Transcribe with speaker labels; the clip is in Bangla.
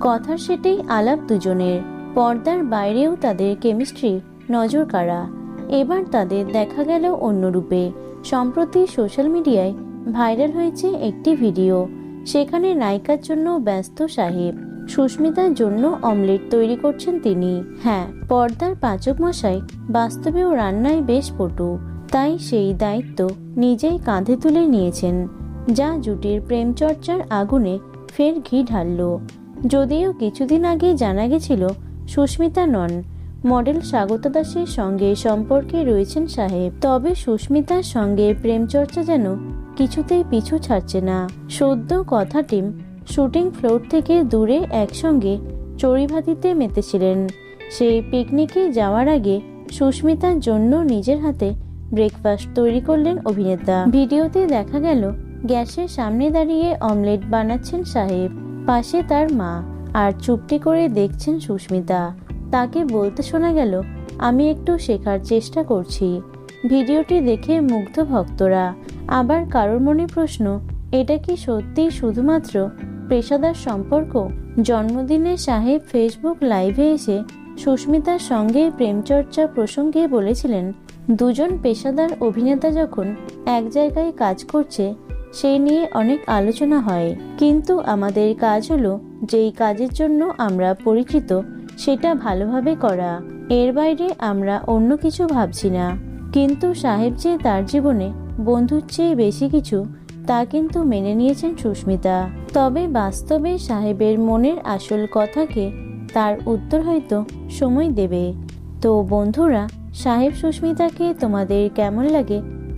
Speaker 1: কথার সেটাই আলাপ দুজনের। পর্দার বাইরেও তাদের কেমিস্ট্রি নজর কাড়া এবার তাদের দেখা গেল অন্য রূপে। সম্প্রতি সোশ্যাল মিডিয়ায় ভাইরাল হয়েছে একটি ভিডিও সেখানে নায়িকার জন্য ব্যস্ত সাহেব, সুস্মিতার জন্য অমলেট তৈরি করছেন তিনি। হ্যাঁ পর্দার পাচক মশাই বাস্তবেও রান্নায় বেশ পটু। তাই সেই দায়িত্ব নিজেই কাঁধে তুলে নিয়েছেন, যা জুটির প্রেমচর্চার আগুনে ফের ঘি ঢালল। যদিও কিছুদিন আগে জানা গেছিল, সুস্মিতা নন। মডেল স্বাগত দাসের সঙ্গে সম্পর্কে রয়েছেন সাহেব। তবে সুস্মিতার সঙ্গে প্রেমচর্চা যেন কিছুতেই পিছু ছাড়ছে না। সদ্য কথা টিম শুটিং ফ্লোর থেকে দূরে একসঙ্গে চড়িভাতিতে মেতেছিলেন। সেই পিকনিকে যাওয়ার আগে সুস্মিতার জন্য নিজের হাতে ব্রেকফাস্ট তৈরি করলেন অভিনেতা। ভিডিওতে দেখা গেল, গ্যাসের সামনে দাঁড়িয়ে অমলেট বানাচ্ছেন সাহেব। পাশে তার মা আর চুপটি করে দেখছেন সুস্মিতা। তাকে বলতে শোনা গেল, আমি একটু শেখার চেষ্টা করছি। ভিডিওটি দেখে মুগ্ধ ভক্তরা। আবার কারোর মনে প্রশ্ন, এটা কি সত্যিই শুধুমাত্র পেশাদার সম্পর্ক? জন্মদিনে সাহেব ফেসবুক লাইভে এসে সুস্মিতার সঙ্গে প্রেমচর্চা প্রসঙ্গে বলেছিলেন, দুজন পেশাদার অভিনেতা যখন এক জায়গায় কাজ করছে সেই নিয়ে অনেক আলোচনা হয়। কিন্তু আমাদের কাজ হলো যেই কাজের জন্য আমরা পরিচিত সেটা ভালোভাবে করা। এর বাইরে আমরা অন্য কিছু ভাবছি না। কিন্তু সাহেব যে তার জীবনে বন্ধুর চেয়ে বেশি কিছু, তা কিন্তু মেনে নিয়েছেন সুস্মিতা। তবে বাস্তবে সাহেবের মনের আসল কথাকে তার উত্তর হয়তো সময় দেবে। তো বন্ধুরা, সাহেব সুস্মিতাকে তোমাদের কেমন লাগে